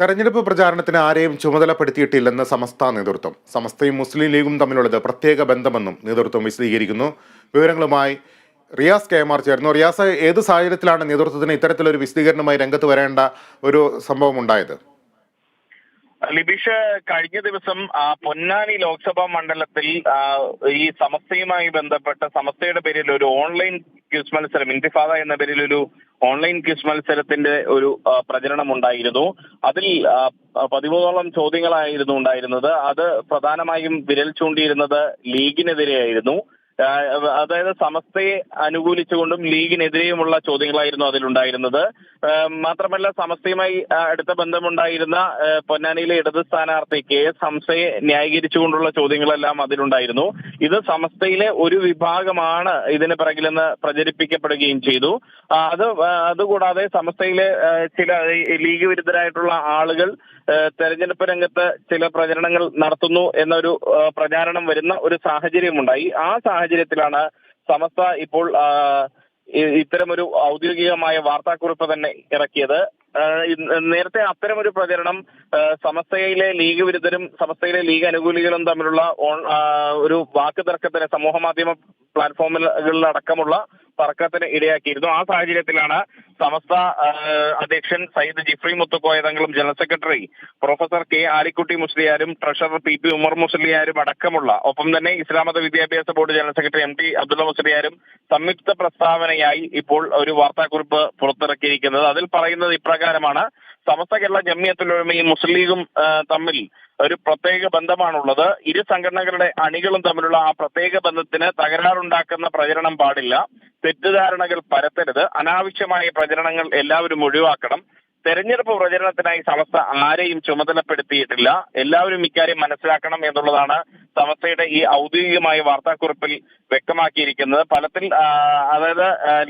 തെരഞ്ഞെടുപ്പ് പ്രചാരണത്തിന് ആരെയും ചുമതലപ്പെടുത്തിയിട്ടില്ലെന്ന് സമസ്ത നേതൃത്വം. സമസ്തയും മുസ്ലിം ലീഗും തമ്മിലുള്ളത് പ്രത്യേക ബന്ധമെന്നും നേതൃത്വം വിശദീകരിക്കുന്നു. വിവരങ്ങളുമായി റിയാസ് കെ. എം. ആർ. ചേർന്നു റിയാസ് ഏത് സാഹചര്യത്തിലാണ് നേതൃത്വത്തിന് ഇത്തരത്തിലൊരു വിശദീകരണമായി രംഗത്ത് വരേണ്ട ഒരു സംഭവം ഉണ്ടായത് ലിബീഷ് കഴിഞ്ഞ ദിവസം പൊന്നാനി ലോക്സഭാ മണ്ഡലത്തിൽ ഈ സമസ്തയുമായി ബന്ധപ്പെട്ട സമസ്തയുടെ പേരിൽ ഒരു ഓൺലൈൻ ക്യൂസ് മത്സരം ഇന്തിഫാദ എന്ന പേരിൽ ഒരു ഓൺലൈൻ ക്യൂസ് മത്സരത്തിന്റെ ഒരു പ്രചരണം ഉണ്ടായിരുന്നു. അതിൽ പതിമൂന്നോളം ചോദ്യങ്ങളായിരുന്നു ഉണ്ടായിരുന്നത്. അത് പ്രധാനമായും വിരൽ ചൂണ്ടിയിരുന്നത് ലീഗിനെതിരെയായിരുന്നു. അതായത് സമസ്തയെ അനുകൂലിച്ചുകൊണ്ടും ലീഗിനെതിരെയുമുള്ള ചോദ്യങ്ങളായിരുന്നു അതിലുണ്ടായിരുന്നത്. മാത്രമല്ല സമസ്തയുമായി അടുത്ത ബന്ധമുണ്ടായിരുന്ന പൊന്നാനിയിലെ ഇടത് സ്ഥാനാർത്ഥി കെ എസ് ഹംസയെ ന്യായീകരിച്ചുകൊണ്ടുള്ള ചോദ്യങ്ങളെല്ലാം അതിലുണ്ടായിരുന്നു. ഇത് സമസ്തയിലെ ഒരു വിഭാഗമാണ് ഇതിന് പിറകിലെന്ന് പ്രചരിപ്പിക്കപ്പെടുകയും ചെയ്തു. അത് അതുകൂടാതെ സമസ്തയിലെ ചില ലീഗ് വിരുദ്ധരായിട്ടുള്ള ആളുകൾ തെരഞ്ഞെടുപ്പ് രംഗത്ത് ചില പ്രചരണങ്ങൾ നടത്തുന്നു എന്നൊരു പ്രചാരണം വരുന്ന ഒരു സാഹചര്യമുണ്ടായി. ആ സാഹചര്യത്തിലാണ് സമസ്ത ഇപ്പോൾ ഇത്തരമൊരു ഔദ്യോഗികമായ വാർത്താക്കുറിപ്പ് തന്നെ ഇറക്കിയത്. നേരത്തെ അത്തരമൊരു പ്രചരണം സമസ്തയിലെ ലീഗ് വിരുദ്ധരും സമസ്തയിലെ ലീഗ് അനുകൂലികളും തമ്മിലുള്ള ഒരു വാക്ക് തർക്കത്തിന് സമൂഹ മാധ്യമ പ്ലാറ്റ്ഫോമുകളിലടക്കമുള്ള തർക്കത്തിന് ഇടയാക്കിയിരുന്നു. ആ സാഹചര്യത്തിലാണ് സമസ്ത അധ്യക്ഷൻ സയ്യിദ് ജിഫ്രി മുത്തുക്കോയ തങ്ങളും general secretary professor K Alikutty മുസ്ലിയാരും treasurer P P Umar മുസ്ലിയാരും അടക്കമുള്ള ഒപ്പം തന്നെ ഇസ്ലാമത വിദ്യാഭ്യാസ board general secretary M T Abdulla മുസ്ലിയാരും സംയുക്ത പ്രസ്താവനയായി ഇപ്പോൾ ഒരു വാർത്താക്കുറിപ്പ് പുറത്തിറക്കിയിരിക്കുന്നത്. അതിൽ പറയുന്നത് ഇപ്രകാരമാണ് സമസ്ത കേരള ജമിയത്തുലമയും മുസ്ലിം ലീഗും തമ്മിൽ ഒരു പ്രത്യേക ബന്ധമാണുള്ളത്. ഇരു സംഘടനകളുടെ അണികളും തമ്മിലുള്ള ആ പ്രത്യേക ബന്ധത്തിന് തകരാറുണ്ടാക്കുന്ന പ്രചരണം പാടില്ല. തെറ്റിദ്ധാരണകൾ പരത്തരുത്. അനാവശ്യമായ പ്രചരണങ്ങൾ എല്ലാവരും ഒഴിവാക്കണം. തെരഞ്ഞെടുപ്പ് പ്രചരണത്തിനായി സമസ്ത ആരെയും ചുമതലപ്പെടുത്തിയിട്ടില്ല. എല്ലാവരും ഇക്കാര്യം മനസ്സിലാക്കണം എന്നുള്ളതാണ് സമസ്തയുടെ ഈ ഔദ്യോഗികമായ വാർത്താക്കുറിപ്പിൽ വ്യക്തമാക്കിയിരിക്കുന്നത്. ഫലത്തിൽ അതായത്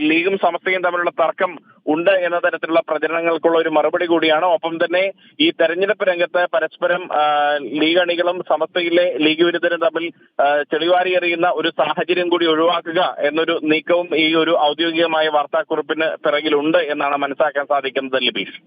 ലീഗും സമസ്തയും തമ്മിലുള്ള തർക്കം ഉണ്ട് എന്ന തരത്തിലുള്ള പ്രചരണങ്ങൾക്കുള്ള ഒരു മറുപടി കൂടിയാണ്. ഒപ്പം തന്നെ ഈ തെരഞ്ഞെടുപ്പ് രംഗത്ത് പരസ്പരം ലീഗ് അണികളും സമസ്തയിലെ ലീഗ് വിരുദ്ധരും തമ്മിൽ ചെളിവാരി എറിയുന്ന ഒരു സാഹചര്യം കൂടി ഒഴിവാക്കുക എന്നൊരു നീക്കവും ഈ ഒരു ഔദ്യോഗികമായ വാർത്താക്കുറിപ്പിന് പിറകിലുണ്ട് എന്നാണ് മനസ്സിലാക്കാൻ സാധിക്കുന്നത് ലിബീഷ്.